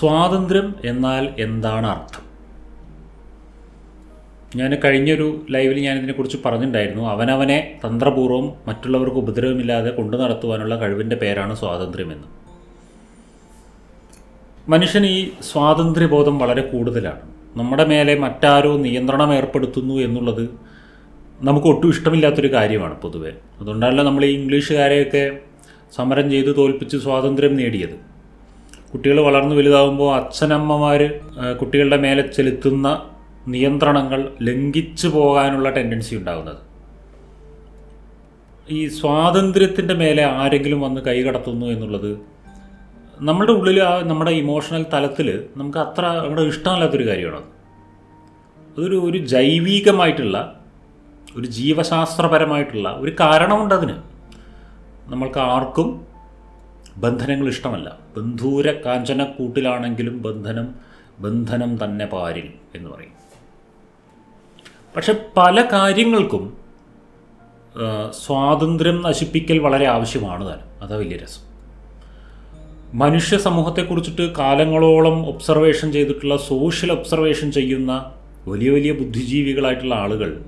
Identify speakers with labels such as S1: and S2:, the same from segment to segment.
S1: സ്വാതന്ത്ര്യം എന്നാൽ എന്താണ് അർത്ഥം? ഞാൻ കഴിഞ്ഞൊരു ലൈവിൽ ഞാൻ ഇതിനെക്കുറിച്ച് പറഞ്ഞിട്ടുണ്ടായിരുന്നു. അവനവനെ തന്ത്രപൂർവം മറ്റുള്ളവർക്ക് ഉപദ്രവമില്ലാതെ കൊണ്ടു നടത്തുവാനുള്ള കഴിവിന്റെ പേരാണ് സ്വാതന്ത്ര്യമെന്ന് മനുഷ്യൻ ഈ സ്വാതന്ത്ര്യബോധം വളരെ കൂടുതലാണ്. നമ്മുടെ മേലെ മറ്റാരോ നിയന്ത്രണം ഏർപ്പെടുത്തുന്നു എന്നുള്ളത് നമുക്ക് ഒട്ടും ഇഷ്ടമില്ലാത്തൊരു കാര്യമാണ് പൊതുവേ. അതുകൊണ്ടല്ല നമ്മൾ ഈ ഇംഗ്ലീഷുകാരെയൊക്കെ സമരം ചെയ്ത് തോൽപ്പിച്ച് സ്വാതന്ത്ര്യം നേടിയത്. കുട്ടികൾ വളർന്നു വലുതാകുമ്പോൾ അച്ഛനമ്മമാർ കുട്ടികളുടെ മേലെ ചെലുത്തുന്ന നിയന്ത്രണങ്ങൾ ലംഘിച്ചു പോകാനുള്ള ടെൻഡൻസി ഉണ്ടാകുന്നത് ഈ സ്വാതന്ത്ര്യത്തിന്റെ മേലെ ആരെങ്കിലും വന്ന് കൈ കടത്തുന്നു എന്നുള്ളത് നമ്മുടെ ഉള്ളിൽ ആ നമ്മുടെ ഇമോഷണൽ തലത്തിൽ നമുക്ക് അത്ര നമ്മുടെ ഇഷ്ടമല്ലാത്തൊരു കാര്യമാണ് അതൊരു ഒരു ജൈവികമായിട്ടുള്ള ഒരു ജീവശാസ്ത്രപരമായിട്ടുള്ള ഒരു കാരണമുണ്ട് അതിന്. നമ്മൾക്ക് ആർക്കും ബന്ധനങ്ങൾ ഇഷ്ടമല്ല. ബന്ധൂര കാഞ്ചനക്കൂട്ടിലാണെങ്കിലും ബന്ധനം ബന്ധനം തന്നെ പാരിൽ എന്ന് പറയും. പക്ഷെ പല കാര്യങ്ങൾക്കും സ്വാതന്ത്ര്യം നശിപ്പിക്കൽ വളരെ ആവശ്യമാണ് താനും. അതാ വലിയ രസം. മനുഷ്യ സമൂഹത്തെക്കുറിച്ചിട്ട് കാലങ്ങളോളം ഒബ്സർവേഷൻ ചെയ്തിട്ടുള്ള സോഷ്യൽ ഒബ്സർവേഷൻ ചെയ്യുന്ന വലിയ വലിയ ബുദ്ധിജീവികളായിട്ടുള്ള ആളുകൾ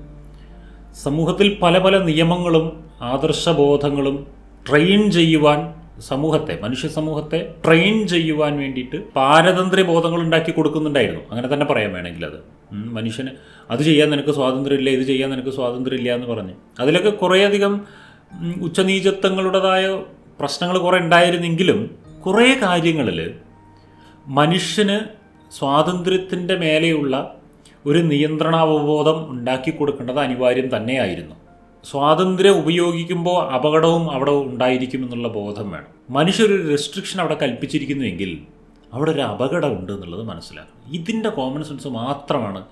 S1: സമൂഹത്തിൽ പല പല നിയമങ്ങളും ആദർശബോധങ്ങളും ട്രെയിൻ ചെയ്യുവാൻ സമൂഹത്തെ മനുഷ്യ സമൂഹത്തെ ട്രെയിൻ ചെയ്യുവാൻ വേണ്ടിയിട്ട് പാരതന്ത്ര്യ ബോധങ്ങൾ ഉണ്ടാക്കി കൊടുക്കുന്നുണ്ടായിരുന്നു. അങ്ങനെ തന്നെ പറയാൻ വേണമെങ്കിൽ അത്. മനുഷ്യന് അത് ചെയ്യാൻ നിനക്ക് സ്വാതന്ത്ര്യമില്ല ഇത് ചെയ്യാൻ നിനക്ക് സ്വാതന്ത്ര്യമില്ല എന്ന് പറഞ്ഞ്. അതിലൊക്കെ കുറേയധികം ഉച്ചനീചത്വങ്ങളുടേതായ പ്രശ്നങ്ങൾ കുറേ ഉണ്ടായിരുന്നെങ്കിലും കുറേ കാര്യങ്ങളിൽ മനുഷ്യന് സ്വാതന്ത്ര്യത്തിന്റെ മേലെയുള്ള ഒരു നിയന്ത്രണാവബോധം ഉണ്ടാക്കി കൊടുക്കേണ്ടത് അനിവാര്യം തന്നെയായിരുന്നു. സ്വാതന്ത്ര്യം ഉപയോഗിക്കുമ്പോൾ അപകടവും അവിടെ ഉണ്ടായിരിക്കും എന്നുള്ള ബോധം വേണം. മനുഷ്യരൊരു റെസ്ട്രിക്ഷൻ അവിടെ കൽപ്പിച്ചിരിക്കുന്നുവെങ്കിൽ അവിടെ ഒരു അപകടം ഉണ്ട് എന്നുള്ളത് മനസ്സിലാക്കണം. ഇതിന്റെ കോമൺ സെൻസ് മാത്രമാണ്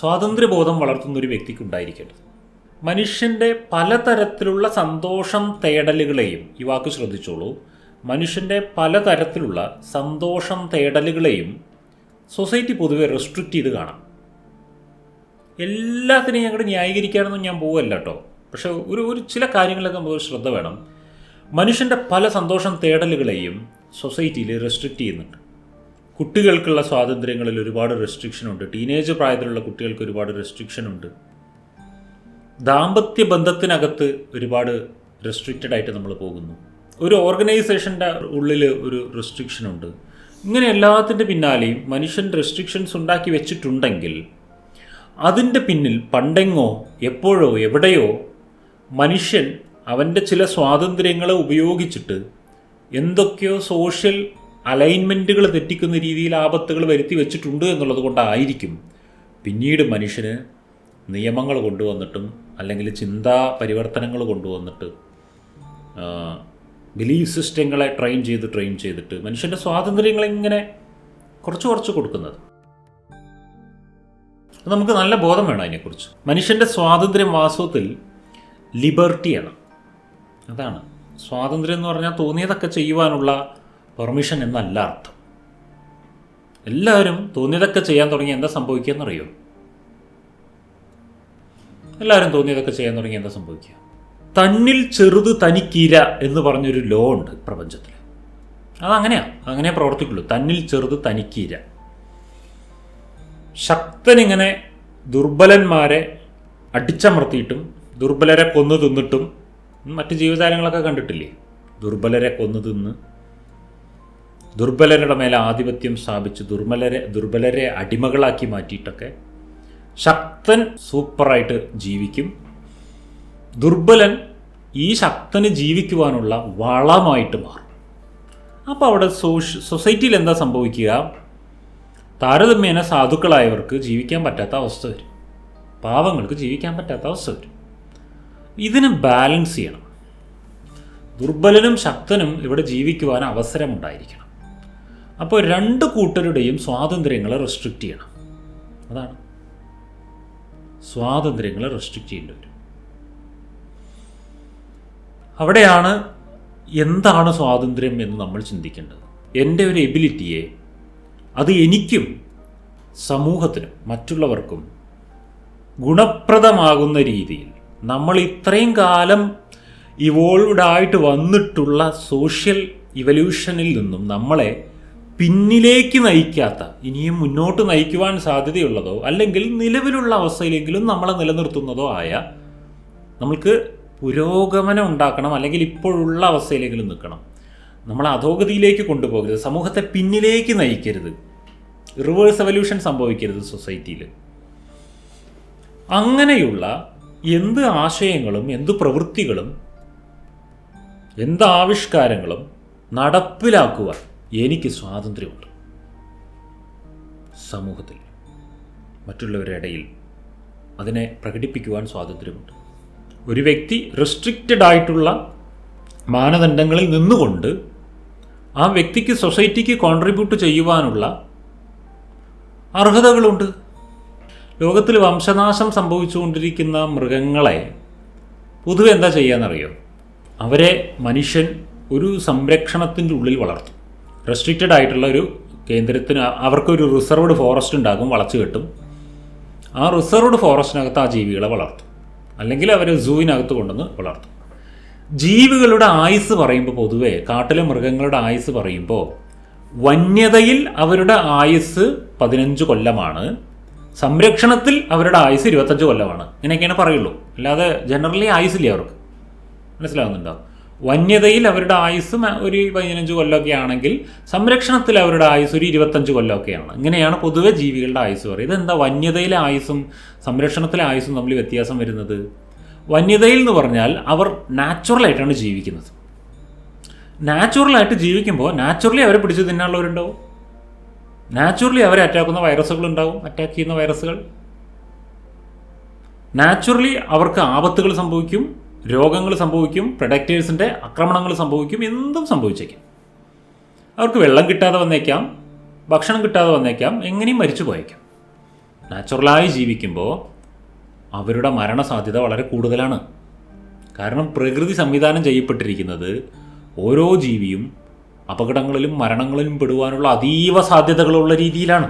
S1: സ്വാതന്ത്ര്യബോധം വളർത്തുന്ന ഒരു വ്യക്തിക്ക് ഉണ്ടായിരിക്കേണ്ടത്. മനുഷ്യന്റെ പലതരത്തിലുള്ള സന്തോഷം തേടലുകളെയും ഈ വാക്ക് ശ്രദ്ധിച്ചോളൂ. മനുഷ്യന്റെ പലതരത്തിലുള്ള സന്തോഷം തേടലുകളെയും സൊസൈറ്റി പൊതുവെ റെസ്ട്രിക്റ്റ് ചെയ്ത് കാണാം. എല്ലാത്തിനെയും ഞങ്ങൾ ന്യായീകരിക്കാനൊന്നും ഞാൻ പോവല്ല കേട്ടോ. പക്ഷെ ഒരു ഒരു ചില കാര്യങ്ങളിലൊക്കെ നമുക്ക് ശ്രദ്ധ വേണം. മനുഷ്യന്റെ പല സന്തോഷം തേടലുകളെയും സൊസൈറ്റിയിൽ റെസ്ട്രിക്റ്റ് ചെയ്യുന്നുണ്ട്. കുട്ടികൾക്കുള്ള സ്വാതന്ത്ര്യങ്ങളിൽ ഒരുപാട് റെസ്ട്രിക്ഷൻ ഉണ്ട്. ടീനേജ് പ്രായത്തിലുള്ള കുട്ടികൾക്ക് ഒരുപാട് റെസ്ട്രിക്ഷൻ ഉണ്ട്. ദാമ്പത്യ ബന്ധത്തിനകത്ത് ഒരുപാട് റെസ്ട്രിക്റ്റഡ് ആയിട്ട് നമ്മൾ പോകുന്നു. ഒരു ഓർഗനൈസേഷന്റെ ഉള്ളിൽ ഒരു റെസ്ട്രിക്ഷൻ ഉണ്ട്. ഇങ്ങനെ എല്ലാത്തിന്റെ പിന്നാലെയും മനുഷ്യൻ റെസ്ട്രിക്ഷൻസ് ഉണ്ടാക്കി വെച്ചിട്ടുണ്ടെങ്കിൽ അതിന്റെ പിന്നിൽ പണ്ടെങ്ങോ എപ്പോഴോ എവിടെയോ മനുഷ്യൻ അവന്റെ ചില സ്വാതന്ത്ര്യങ്ങളെ ഉപയോഗിച്ചിട്ട് എന്തൊക്കെയോ സോഷ്യൽ അലൈൻമെന്റുകൾ തെറ്റിക്കുന്ന രീതിയിൽ ആപത്തുകൾ വരുത്തി വെച്ചിട്ടുണ്ട് എന്നുള്ളത് കൊണ്ടായിരിക്കും പിന്നീട് മനുഷ്യന് നിയമങ്ങൾ കൊണ്ടുവന്നിട്ടും അല്ലെങ്കിൽ ചിന്താ പരിവർത്തനങ്ങൾ കൊണ്ടുവന്നിട്ട് ബിലീഫ് സിസ്റ്റങ്ങളെ ട്രെയിൻ ചെയ്ത് ട്രെയിൻ ചെയ്തിട്ട് മനുഷ്യന്റെ സ്വാതന്ത്ര്യങ്ങൾ ഇങ്ങനെ കുറച്ച് കുറച്ച് കൊടുക്കുന്നത്. നമുക്ക് നല്ല ബോധം വേണം അതിനെക്കുറിച്ച്. മനുഷ്യന്റെ സ്വാതന്ത്ര്യം വാസ്തവത്തിൽ ലിബർട്ടിയാണ് അതാണ്. സ്വാതന്ത്ര്യം എന്ന് പറഞ്ഞാൽ തോന്നിയതൊക്കെ ചെയ്യുവാനുള്ള പെർമിഷൻ എന്നല്ല അർത്ഥം. എല്ലാവരും തോന്നിയതൊക്കെ ചെയ്യാൻ തുടങ്ങി എന്താ സംഭവിക്കുക എന്നറിയോ എല്ലാവരും തോന്നിയതൊക്കെ ചെയ്യാൻ തുടങ്ങി എന്താ സംഭവിക്കുക? തന്നിൽ ചെറുത് തനിക്കീര എന്ന് പറഞ്ഞൊരു ലോ ഉണ്ട് പ്രപഞ്ചത്തിൽ അതങ്ങനെയാണ് അങ്ങനെ പ്രവർത്തിക്കുള്ളൂ. തന്നിൽ ചെറുത് തനിക്കീര. ശക്തനിങ്ങനെ ദുർബലന്മാരെ അടിച്ചമർത്തിയിട്ടും ദുർബലരെ കൊന്നു തിന്നിട്ടും മറ്റ് ജീവജാലങ്ങളൊക്കെ കണ്ടിട്ടില്ലേ? ദുർബലരെ കൊന്നു തിന്ന്. ദുർബലരുടെ മേലെ ആധിപത്യം സ്ഥാപിച്ച് ദുർബലരെ ദുർബലരെ അടിമകളാക്കി മാറ്റിയിട്ടൊക്കെ ശക്തൻ സൂപ്പറായിട്ട് ജീവിക്കും. ദുർബലൻ ഈ ശക്തന് ജീവിക്കുവാനുള്ള വളമായിട്ട് മാറും. അപ്പോൾ അവിടെ സോഷ്യ സൊസൈറ്റിയിൽ എന്താ സംഭവിക്കുക? താരതമ്യേന സാധുക്കളായവർക്ക് ജീവിക്കാൻ പറ്റാത്ത അവസ്ഥ വരും. പാവങ്ങൾക്ക് ജീവിക്കാൻ പറ്റാത്ത അവസ്ഥ വരും. ഇതിന് ബാലൻസ് ചെയ്യണം. ദുർബലനും ശക്തനും ഇവിടെ ജീവിക്കുവാൻ അവസരമുണ്ടായിരിക്കണം. അപ്പോൾ രണ്ട് കൂട്ടരുടെയും സ്വാതന്ത്ര്യങ്ങളെ റെസ്ട്രിക്റ്റ് ചെയ്യണം. അതാണ്. സ്വാതന്ത്ര്യങ്ങളെ റെസ്ട്രിക്റ്റ് ചെയ്യേണ്ടി വരും. അവിടെയാണ് എന്താണ് സ്വാതന്ത്ര്യം എന്ന് നമ്മൾ ചിന്തിക്കേണ്ടത്. എന്റെ ഒരു എബിലിറ്റിയെ അത് എനിക്കും സമൂഹത്തിനും മറ്റുള്ളവർക്കും ഗുണപ്രദമാകുന്ന രീതിയിൽ നമ്മൾ ഇത്രയും കാലം ഇവോൾവ്ഡ് ആയിട്ട് വന്നിട്ടുള്ള സോഷ്യൽ ഇവല്യൂഷനിൽ നിന്നും നമ്മളെ പിന്നിലേക്ക് നയിക്കാത്ത ഇനിയും മുന്നോട്ട് നയിക്കുവാൻ സാധ്യതയുള്ളതോ അല്ലെങ്കിൽ നിലവിലുള്ള അവസ്ഥയിലെങ്കിലും നമ്മളെ നിലനിർത്തുന്നതോ ആയ നമ്മൾക്ക് പുരോഗമനം ഉണ്ടാക്കണം അല്ലെങ്കിൽ ഇപ്പോഴുള്ള അവസ്ഥയിലെങ്കിലും നിൽക്കണം. നമ്മൾ അധോഗതിയിലേക്ക് കൊണ്ടുപോകരുത് സമൂഹത്തെ പിന്നിലേക്ക് നയിക്കരുത്. റിവേഴ്സ് എവല്യൂഷൻ സംഭവിക്കരുത് സൊസൈറ്റിയിൽ അങ്ങനെയുള്ള എന്ത് ആശയങ്ങളും എന്ത് പ്രവൃത്തികളും എന്ത് ആവിഷ്കാരങ്ങളും നടപ്പിലാക്കുവാൻ എനിക്ക് സ്വാതന്ത്ര്യമുണ്ട്. സമൂഹത്തിൽ മറ്റുള്ളവരുടെ ഇടയിൽ അതിനെ പ്രകടിപ്പിക്കുവാൻ സ്വാതന്ത്ര്യമുണ്ട്. ഒരു വ്യക്തി റെസ്ട്രിക്റ്റഡ് ആയിട്ടുള്ള മാനദണ്ഡങ്ങളിൽ നിന്നുകൊണ്ട് ആ വ്യക്തിക്ക് സൊസൈറ്റിക്ക് കോൺട്രിബ്യൂട്ട് ചെയ്യുവാനുള്ള അർഹതകളുണ്ട്. ലോകത്തിൽ വംശനാശം സംഭവിച്ചുകൊണ്ടിരിക്കുന്ന മൃഗങ്ങളെ പൊതുവെ എന്താ ചെയ്യാന്നറിയോ? അവരെ മനുഷ്യൻ ഒരു സംരക്ഷണത്തിന്റെ ഉള്ളിൽ വളർത്തും. റെസ്ട്രിക്റ്റഡ് ആയിട്ടുള്ള ഒരു കേന്ദ്രത്തിന് അവർക്കൊരു റിസർവ്ഡ് ഫോറസ്റ്റ് ഉണ്ടാകും വളച്ചു കെട്ടും. ആ റിസർവ്ഡ് ഫോറസ്റ്റിനകത്ത് ആ ജീവികളെ വളർത്തും. അല്ലെങ്കിൽ അവർ സൂവിനകത്ത് കൊണ്ടുവന്ന് വളർത്തും. ജീവികളുടെ ആയുസ് പറയുമ്പോൾ പൊതുവെ കാട്ടിലെ മൃഗങ്ങളുടെ ആയുസ് പറയുമ്പോൾ വന്യതയിൽ അവരുടെ ആയുസ് പതിനഞ്ച് കൊല്ലമാണ്. സംരക്ഷണത്തിൽ അവരുടെ ആയുസ് ഇരുപത്തഞ്ച് കൊല്ലമാണ്. ഇങ്ങനെയൊക്കെയാണ് പറയുള്ളൂ. അല്ലാതെ ജനറലി ആയുസില്ല അവർക്ക്. മനസ്സിലാവുന്നുണ്ടോ? വന്യതയിൽ അവരുടെ ആയുസ് ഒരു പതിനഞ്ച് കൊല്ലമൊക്കെ ആണെങ്കിൽ സംരക്ഷണത്തിൽ അവരുടെ ആയുസ് ഒരു ഇരുപത്തഞ്ച് കൊല്ലമൊക്കെയാണ്. ഇങ്ങനെയാണ് പൊതുവെ ജീവികളുടെ ആയുസ് പറയുന്നത് ഇതെന്താ വന്യതയിലെ ആയുസും സംരക്ഷണത്തിലെ ആയുസും തമ്മിൽ വ്യത്യാസം വരുന്നത്? വന്യതയിൽ എന്ന് പറഞ്ഞാൽ അവർ നാച്ചുറലായിട്ടാണ് ജീവിക്കുന്നത്. നാച്ചുറലായിട്ട് ജീവിക്കുമ്പോൾ നാച്ചുറലി അവരെ പിടിച്ചു തിന്നാനുള്ളവരുണ്ടാവും നാച്ചുറലി അവരെ അറ്റാക്കുന്ന വൈറസുകൾ ഉണ്ടാവും അറ്റാക്ക് ചെയ്യുന്ന വൈറസുകൾ നാച്ചുറലി അവർക്ക് ആപത്തുകൾ സംഭവിക്കും രോഗങ്ങൾ സംഭവിക്കും പ്രൊഡക്റ്റേഴ്സിന്റെ ആക്രമണങ്ങൾ സംഭവിക്കും എന്തും സംഭവിച്ചേക്കാം. അവർക്ക് വെള്ളം കിട്ടാതെ വന്നേക്കാം ഭക്ഷണം കിട്ടാതെ വന്നേക്കാം എങ്ങനെയും മരിച്ചു പോയേക്കാം. നാച്ചുറലായി ജീവിക്കുമ്പോൾ അവരുടെ മരണസാധ്യത വളരെ കൂടുതലാണ്. കാരണം പ്രകൃതി സംവിധാനം ചെയ്യപ്പെട്ടിരിക്കുന്നത് ഓരോ ജീവിയും അപകടങ്ങളിലും മരണങ്ങളിലും പെടുവാനുള്ള അതീവ സാധ്യതകളുള്ള രീതിയിലാണ്.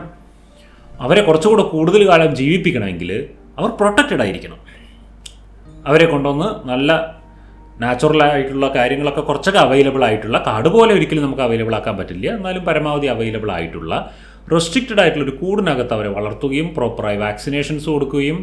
S1: അവരെ കുറച്ചുകൂടെ കൂടുതൽ കാലം ജീവിപ്പിക്കണമെങ്കിൽ അവർ പ്രൊട്ടക്റ്റഡ് ആയിരിക്കണം. അവരെ കൊണ്ടുവന്ന് നല്ല നാച്ചുറലായിട്ടുള്ള കാര്യങ്ങളൊക്കെ കുറച്ചൊക്കെ അവൈലബിൾ ആയിട്ടുള്ള കാട് പോലെ ഒരിക്കലും നമുക്ക് അവൈലബിൾ ആക്കാൻ പറ്റില്ല. എന്നാലും പരമാവധി അവൈലബിൾ ആയിട്ടുള്ള റെസ്ട്രിക്റ്റഡ് ആയിട്ടുള്ള ഒരു കൂടിനകത്ത് അവരെ വളർത്തുകയും പ്രോപ്പറായി വാക്സിനേഷൻസ് കൊടുക്കുകയും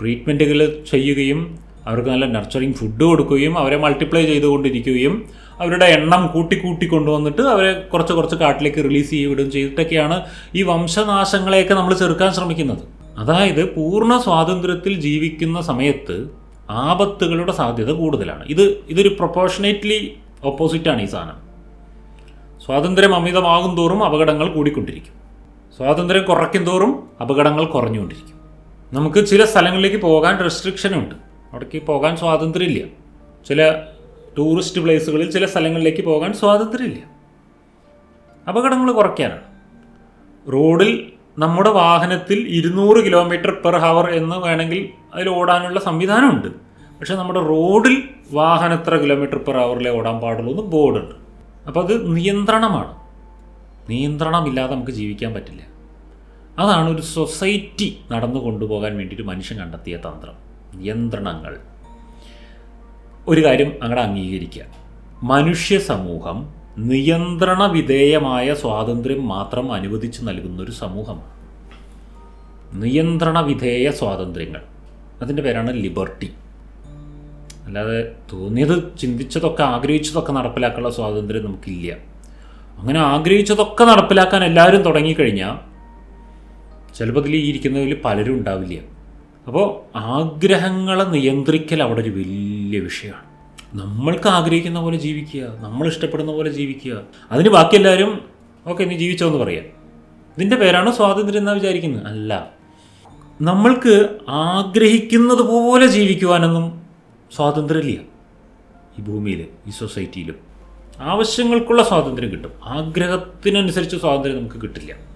S1: ട്രീറ്റ്മെന്റുകൾ ചെയ്യുകയും അവർക്ക് നല്ല നർച്ചറിങ് ഫുഡ് കൊടുക്കുകയും അവരെ മൾട്ടിപ്ലൈ ചെയ്തുകൊണ്ടിരിക്കുകയും അവരുടെ എണ്ണം കൂട്ടി കൂട്ടി കൊണ്ടുവന്നിട്ട് അവരെ കുറച്ച് കുറച്ച് കാട്ടിലേക്ക് റിലീസ് ചെയ്യുകയും ചെയ്തിട്ടൊക്കെയാണ് ഈ വംശനാശങ്ങളെയൊക്കെ നമ്മൾ ചെറുക്കാൻ ശ്രമിക്കുന്നത്. അതായത് പൂർണ സ്വാതന്ത്ര്യത്തിൽ ജീവിക്കുന്ന സമയത്ത് ആപത്തുകളുടെ സാധ്യത കൂടുതലാണ്. ഇത് ഇതൊരു പ്രൊപ്പോർഷനേറ്റ്ലി ഓപ്പോസിറ്റാണ് ഈ സാധനം. സ്വാതന്ത്ര്യം അമിതമാകും തോറും അപകടങ്ങൾ കൂടിക്കൊണ്ടിരിക്കും. സ്വാതന്ത്ര്യം കുറയ്ക്കും തോറും അപകടങ്ങൾ കുറഞ്ഞുകൊണ്ടിരിക്കും. നമുക്ക് ചില സ്ഥലങ്ങളിലേക്ക് പോകാൻ റെസ്ട്രിക്ഷൻ ഉണ്ട്. അവിടേക്ക് പോകാൻ സ്വാതന്ത്ര്യമില്ല. ചില ടൂറിസ്റ്റ് പ്ലേസുകളിൽ ചില സ്ഥലങ്ങളിലേക്ക് പോകാൻ സ്വാതന്ത്ര്യമില്ല. അപകടങ്ങൾ കുറയ്ക്കാനാണ്. റോഡിൽ നമ്മുടെ വാഹനത്തിൽ ഇരുന്നൂറ് കിലോമീറ്റർ പെർ ഹവർ എന്ന് വേണമെങ്കിൽ അതിൽ ഓടാനുള്ള സംവിധാനമുണ്ട്. പക്ഷേ നമ്മുടെ റോഡിൽ വാഹനം എത്ര കിലോമീറ്റർ പെർ ഹവറിലേ ഓടാൻ പാടുള്ളൂ എന്ന് ബോർഡുണ്ട്. അപ്പോൾ അത് നിയന്ത്രണമാണ്. നിയന്ത്രണമില്ലാതെ നമുക്ക് ജീവിക്കാൻ പറ്റില്ല. അതാണ് ഒരു സൊസൈറ്റി നടന്നു കൊണ്ടുപോകാൻ വേണ്ടിയിട്ട് മനുഷ്യൻ കണ്ടെത്തിയ തന്ത്രം. നിയന്ത്രണങ്ങൾ. ഒരു കാര്യം അങ്ങടെ അംഗീകരിക്കുക മനുഷ്യ സമൂഹം നിയന്ത്രണ വിധേയമായ സ്വാതന്ത്ര്യം മാത്രം അനുവദിച്ചു നൽകുന്ന ഒരു സമൂഹമാണ് നിയന്ത്രണ വിധേയ സ്വാതന്ത്ര്യങ്ങൾ. അതിന്റെ പേരാണ് ലിബർട്ടി. അല്ലാതെ തോന്നിയത് ചിന്തിച്ചതൊക്കെ ആഗ്രഹിച്ചതൊക്കെ നടപ്പിലാക്കാനുള്ള സ്വാതന്ത്ര്യം നമുക്കില്ല. അങ്ങനെ ആഗ്രഹിച്ചതൊക്കെ നടപ്പിലാക്കാൻ എല്ലാവരും തുടങ്ങിക്കഴിഞ്ഞാൽ ചിലപ്പോൾ ഇതിൽ ഇരിക്കുന്നതിൽ പലരും ഉണ്ടാവില്ല. അപ്പോൾ ആഗ്രഹങ്ങളെ നിയന്ത്രിക്കൽ അവിടെ ഒരു വലിയ വിഷയമാണ്. നമ്മൾക്ക് ആഗ്രഹിക്കുന്ന പോലെ ജീവിക്കുക നമ്മൾ ഇഷ്ടപ്പെടുന്ന പോലെ ജീവിക്കുക. അതിന് ബാക്കി എല്ലാവരും ഓക്കെ നീ ജീവിച്ചോ എന്ന് പറയാം. ഇതിന്റെ പേരാണ് സ്വാതന്ത്ര്യം എന്നാണ് വിചാരിക്കുന്നത്. അല്ല. നമ്മൾക്ക് ആഗ്രഹിക്കുന്നത് പോലെ ജീവിക്കുവാനൊന്നും സ്വാതന്ത്ര്യമില്ല. ഈ ഭൂമിയിൽ ഈ സൊസൈറ്റിയിലും. ആവശ്യങ്ങൾക്കുള്ള സ്വാതന്ത്ര്യം കിട്ടും. ആഗ്രഹത്തിനനുസരിച്ച് സ്വാതന്ത്ര്യം നമുക്ക് കിട്ടില്ല.